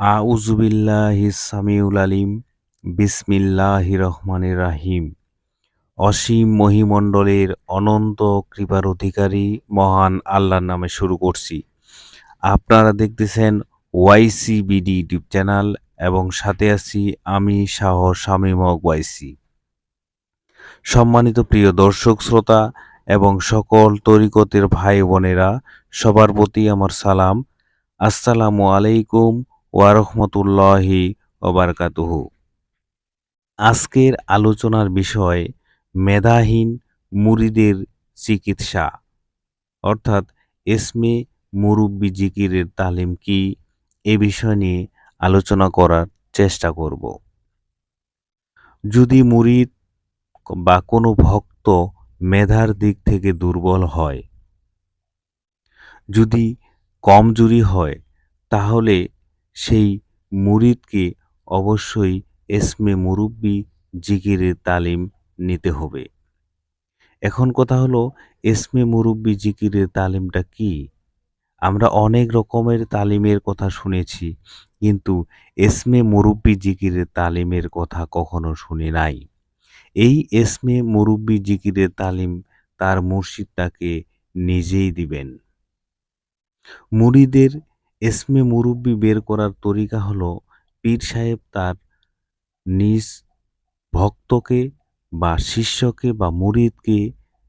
আউজুবিল্লাহি সামিউল আলিম, বিসমিল্লাহি রহমানির রাহিম। অসীম মহিমণ্ডলের অনন্ত কৃপার অধিকারী মহান আল্লাহর নামে শুরু করছি। আপনারা দেখতেছেন ওয়াইসিবিডি ইউটিউব চ্যানেল এবং সাথে আছি আমি শাহ শামীম ওয়াইসি। সম্মানিত প্রিয় দর্শক, শ্রোতা এবং সকল তরিকতের ভাই বোনেরা, সবার প্রতি আমার সালাম। আসসালামু আলাইকুম ওয়ারহমতুল্লাহি ওবারকাতুহু আজকের আলোচনার বিষয় মেধাহীন মুরিদের চিকিৎসা। অর্থাৎ এসমে মুরব্বি জিকিরের তালিম কি এ বিষয় নিয়ে আলোচনা করার চেষ্টা করব। যদি মুরিদ বা কোনো ভক্ত মেধার দিক থেকে দুর্বল হয়। যদি কমজোরি হয়, তাহলে সেই মুরিদকে অবশ্যই এসমে মুরব্বি জিকিরের তালিম নিতে হবে। এখন কথা হলো এসমে মুরব্বি জিকিরের তালিমটা কি? আমরা অনেক রকমের তালিমের কথা শুনেছি, কিন্তু এসমে মুরব্বি জিকিরের তালিমের কথা কখনো শুনি নাই। এই এসমে মুরব্বি জিকিরের তালিম তার মুর্শিদ তাকে নিজেই দিবেন। মুরিদের এসমে মুরব্বি বের করার তরিকা হলো, পীর সাহেব তার নিজ ভক্তকে বা শিষ্যকে বা মুরিদকে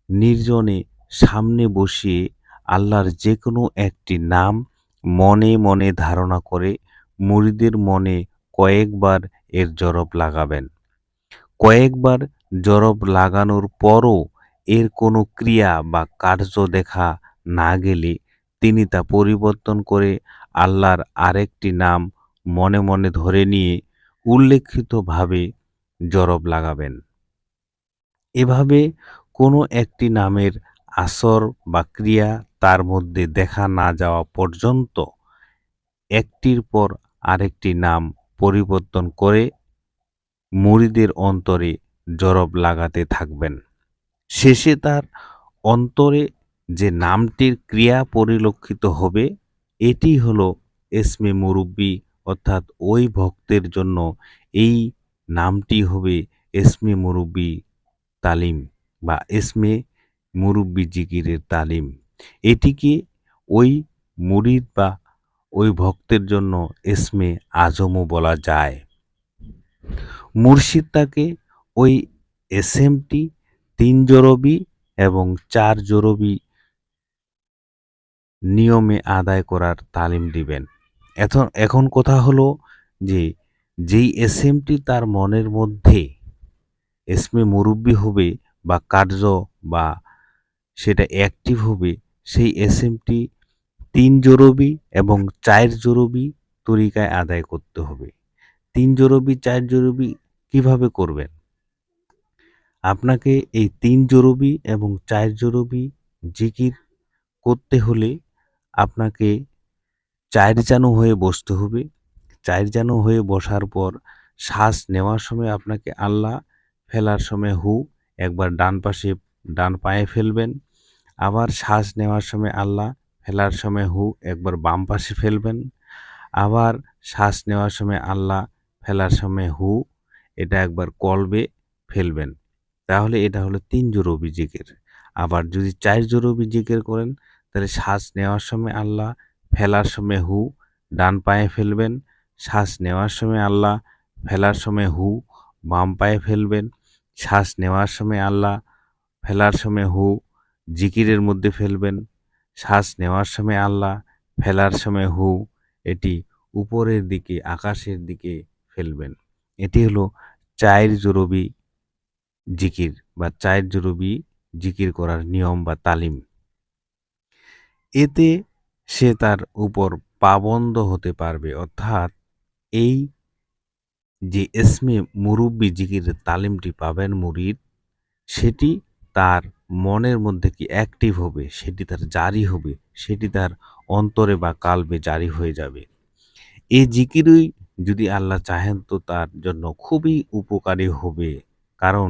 নির্জনে সামনে বসিয়ে আল্লাহর যে কোনো একটি নাম মনে মনে ধারণা করে মুরিদের মনে কয়েকবার এর জরব লাগাবেন। কয়েকবার জরব লাগানোর পরও এর কোনো ক্রিয়া বা কার্য দেখা না গেলে তিনি তা পরিবর্তন করে আল্লাহর আরেকটি নাম মনে মনে ধরে নিয়ে উল্লেখিতভাবে জরব লাগাবেন। এভাবে কোনো একটি নামের আসর বা ক্রিয়া তার মধ্যে দেখা না যাওয়া পর্যন্ত একটির পর আরেকটি নাম পরিবর্তন করে মুরিদের অন্তরে জরব লাগাতে থাকবেন। শেষে তার অন্তরে যে নামটির ক্রিয়া পরিলক্ষিত হবে, এটি হলো এসমে মুরব্বী অর্থাৎ ওই ভক্তের জন্য এই নামটি হবে এসমে মুরব্বী তালিম বা এসমে মুরব্বী জিকিরের তালিম। এটিকে ওই মুরিদ বা ওই ভক্তের জন্য এসমে আজমও বলা যায়। মুর্শিদ তাকে ওই এস এসএমটি তিন জরবি এবং চার জরবি নিয়মে আদায় করার তালিম দিবেন। এখন এখন কথা হলো যে, যেই এস এসএমটি তার মনের মধ্যে এসমে মুরব্বি হবে বা কার্য বা সেটা অ্যাক্টিভ হবে, সেই এস এসএমটি তিন জরবি এবং চার জরবি তরিকায় আদায় করতে হবে। তিন জরবি চার জরবি কীভাবে করবেন? আপনাকে এই তিন জরবি এবং চার জরবি জিকির করতে হলে আপনাকে চায়ের জানু হয়ে বসতে হবে। চায়ের জানু হয়ে বসার পর শ্বাস নেওয়ার সময় আপনাকে আল্লাহ ফেলার সময় হু একবার ডান পাশে, ডান পায়ে ফেলবেন। আবার শ্বাস নেওয়ার সময় আল্লাহ ফেলার সময় হু একবার বাম পাশে ফেলবেন। আবার শ্বাস নেওয়ার সময় আল্লাহ ফেলার সময় হু, এটা একবার কলবে ফেলবেন। তাহলে এটা হলো তিন জোরবি জিকের আবার যদি চার জোরবি জিকের করেন, তাহলে শ্বাস নেওয়ার সময় আল্লাহ, ফেলার সময় হু, ডান পায়ে ফেলবেন। শ্বাস নেওয়ার সময় আল্লাহ, ফেলার সময় হু, বাম পায়ে ফেলবেন। শ্বাস নেওয়ার সময় আল্লাহ, ফেলার সময় হু, জিকিরের মধ্যে ফেলবেন। শ্বাস নেওয়ার সময় আল্লাহ, ফেলার সময় হু, এটি উপরের দিকে, আকাশের দিকে ফেলবেন। এটি হলো চায়ের জরবি জিকির বা চায়ের জরবি জিকির করার নিয়ম বা তালিম। এতে সে তার উপর পাবন্দ হতে পারবে। অর্থাৎ এই যে এসমে মুরব্বী জিকিরের তালিমটি পাবেন মুরিদ, সেটি তার মনের মধ্যে কি অ্যাক্টিভ হবে? সেটি তার জারি হবে? সেটি তার অন্তরে বা কালবে জারি হয়ে যাবে। এই জিকিরই যদি আল্লাহ চাহেন তো তার জন্য খুবই উপকারী হবে। কারণ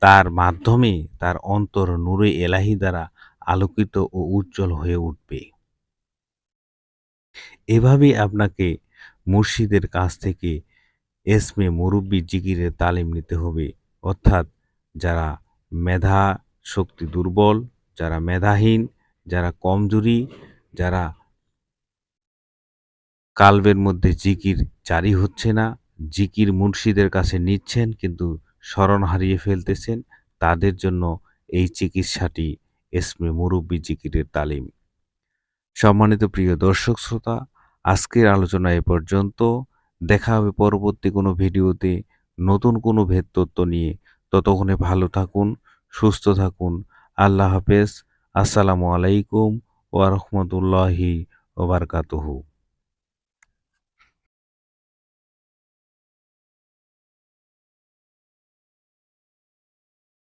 তার মাধ্যমে তার অন্তর নূরে এলাহি দ্বারা আলোকিত ও উজ্জ্বল হয়ে উঠবে। এভাবেই আপনাকে মুর্শিদের কাছ থেকে এসমে মুরব্বী জিকিরের তালিম নিতে হবে। অর্থাৎ যারা মেধা শক্তি দুর্বল, যারা মেধাহীন, যারা কমজোরি, যারা কালবের মধ্যে জিকির জারি হচ্ছে না। জিকির মুন্সিদের কাছে নিচ্ছেন, কিন্তু স্মরণ হারিয়ে ফেলতেছেন। তাদের জন্য এই চিকিৎসাটি এসমে মুরব্বী জিকিরের তালিম। সম্মানিত প্রিয় দর্শক শ্রোতা, আজকের আলোচনা এ পর্যন্ত। দেখা হবে পরবর্তী কোনো ভিডিওতে নতুন কোনো ভেদ তত্ত্ব নিয়ে। ততক্ষণে ভালো থাকুন, সুস্থ থাকুন। আল্লাহ হাফেজ। আসসালামু আলাইকুম ওয়া রাহমাতুল্লাহি ওয়া বারাকাতুহু।